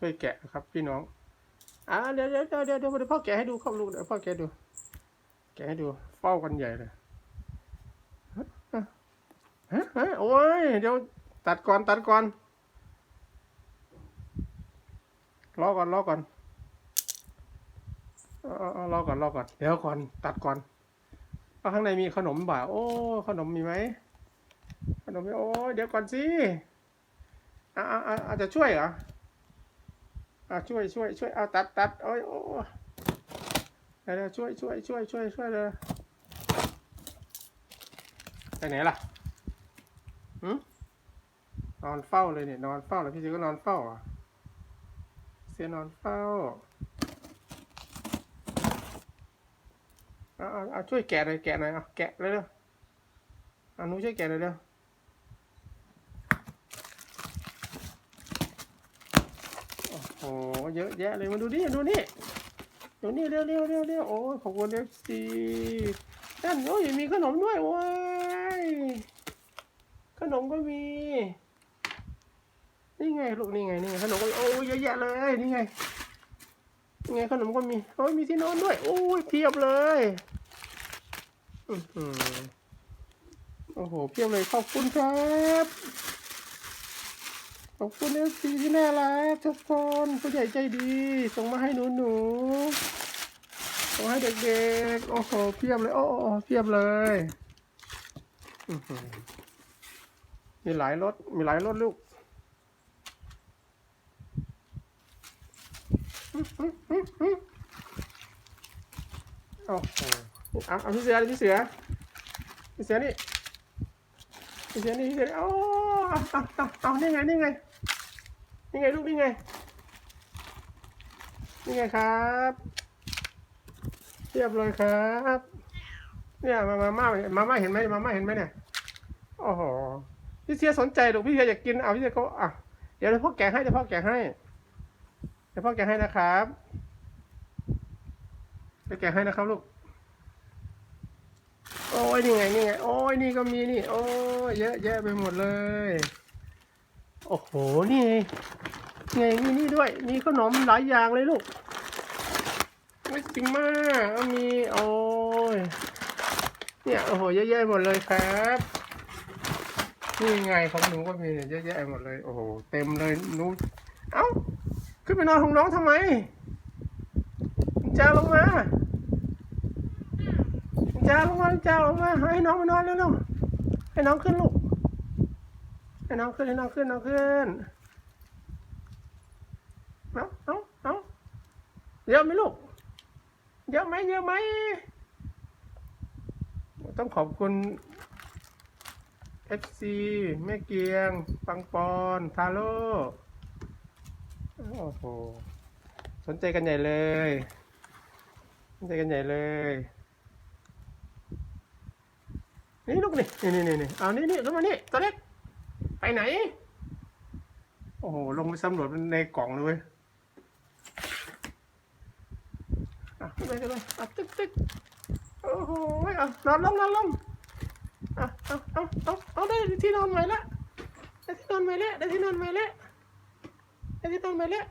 ช่วยแกะครับพี่น้องอ่าเดี๋ยวเดี๋ยวเดี๋ยวเดี๋ยวพ่อแกะให้ดูครับลูกเดี๋ยวพ่อแกะดู แกะให้ดูเฝ้ากันใหญ่เลยฮะฮะโอ้ยเดี๋ยวตัดก่อนตัดก่อนรอก่อนรอก่อนรอก่อนรอก่อนเดี๋ยวก่อนตัดก่อนข้างในมีขนมบ่าโอ้ขนมมีไหมขนมมีโอ้ยเดี๋ยวก่อนสิอ่าอ่าอ่าอาจจะช่วยเหรอ อาช่วยช่วยช่วยเอาตัดตัดโอ้ยโอ้ยเดี๋ยวเดี๋ยวช่วยช่วยช่วยช่วยช่วยเลยไปไหนล่ะหืมนอนเฝ้าเลยเนี่ยนอนเฝ้าแล้วพี่เจก็นอนเฝ้าอะเสียนอนเฝ้าเอาเอาเอาช่วยแกะหน่อยแกะหน่อยเอาแกะเร็วๆเอาหนูช่วยแกะหน่อยเร็ว โอ้เยอะแยะเลยมาดูนี่ดูนี่ดูนี่เร็วเร็วเร็วเร็วโอ้ขอบคุณเอฟซีนั่นโอ้ยมีขนมด้วยโอ้ยขนมก็มี นี่ไงลูกนี่ไงนี่ไงขนมก็โอ้ยเยอะแยะเลยนี่ไงนี่ไงขนมก็มีโอ้ยมีที่นอนด้วยโอ้ยเพียบเลยอือโอ้โหเพียบเลยขอบคุณครับ ขอบคุณเอฟซีที่น่ารักทุกคนผู้ใหญ่ใจดี ส่งมาให้หนูหนูส่งให้เด็กๆ โอ้โหเพียบเลย โอ้โหเพียบเลยมีหลายรถมีหลายรถลูกอื้อหืออหือโอ้โหเอาเอาพี่เสือพี่เสือพี่เสือนี่ เสือนี่เสือนี่โอ้เอาเอาเอาเอานี่ไงนี่ไงนี่ไงลูกนี่ไงนี่ไงครับเรียบเลยครับเนี่ยมามาม่ามาม่าเห็นไหมมาม่าเห็นไหมเนี่ยโอ้โหพี่เสือสนใจลูกพี่เสืออยากกินเอาพี่เสือก็อะเดี๋ยวพ่อแกให้เดี๋ยวพ่อแกให้เดี๋ยวพ่อแกให้นะครับเดี๋ยวแกให้นะครับลูก อ้ยนี่ไงนี่ไงโอ้ยนี่ก็มีนี่ โอ้ยเยอะแยะไปหมดเลย โอ้โหนี่ไงไงมีนี่ด้วย มีขนมหลายอย่างเลยลูกไม่จริงมากมีโอ้ยเนี่ยโอ้โหเยอะแยะหมดเลยครับนี่ไงของหนูก็มีเนี่ยเยอะแยะหมดเลย โอ้โหเต็มเลยหนูเอ้าขึ้นไปนอนของน้องทำไมจ้าลงมา จ้าลงมาจ้าลงมาให้น้องมานอนแล้วลูกให้น้องขึ้นลูกให้น้องขึ้นให้น้องขึ้นน้องขึ้นเอาเอาเอาเยอะไหมลูกเยอะไหมเยอะไหมต้องขอบคุณเอฟซีแม่เกียง ปังปอนทาโร่โอ้โหสนใจกันใหญ่เลย สนใจกันใหญ่เลย นี่ลูกนี่นี่นี่นี่เอานี่นี่ลงมานี่ตัวเล็กไปไหน โอ้โหลงไปสำรวจในกล่องเลยอะขึ้นไปขึ้นไปอะตึ๊กตึ๊กโอ้โหเอานอนลงนอนลงอะเอาเอาเอาเอาได้ที่นอนใหม่ละได้ที่นอนใหม่ล้วได้ที่นอนใหม่ล้วได้ที่นอนใหม่ล้ว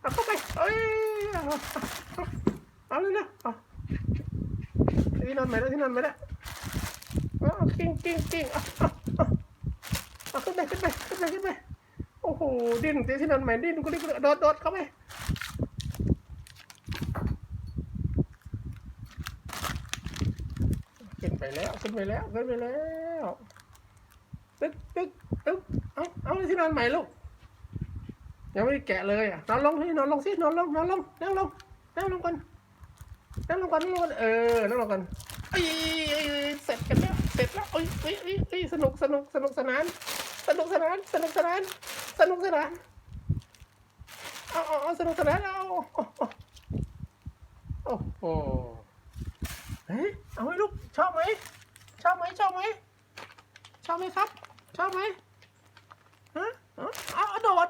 เอาเข้าไปเอ้ยเอาเอาเอาเลยนะเอาได้ที่นอนใหม่แล้ที่นอนใหม่ล้วเอาเอา กิ้งกิ้งกิ้งขึ้นไปขึ้นไปขึ้นไปขึ้นไปโอ้โหดิ้นเจ๊ที่นอนใหม่ดิ้นก็ดิ้นโดดโดดเข้าไปขึ้นไปแล้วขึ้นไปแล้วขึ้นไปแล้วตึ๊กตึ๊กตึ๊กเอาเอาที่นอนใหม่ลูกยังไม่ได้แกะเลยอะนอนลงที่นอนลงสินอนลงนอนลงนั่งลงนั่งลงก่อนนั่งลงก่อนนั่งลงก่อนเออนั่งลงก่อนเอ้เสร็จกันแล้ว ร็จแล้วเอ้ยเอ้ยเอ้ยเอ้ยสนุกสนุกสนุกสนาน สนุกสนาน สนุกสนาน สนุกสนานเอาเอาเอาสนุกสนานเอาโอ้โหเฮ้ยเอาไหมลูกชอบไหมชอบไหมชอบไหมชอบไหมครับ ชอบไหมฮะเอาเอาเอาโดด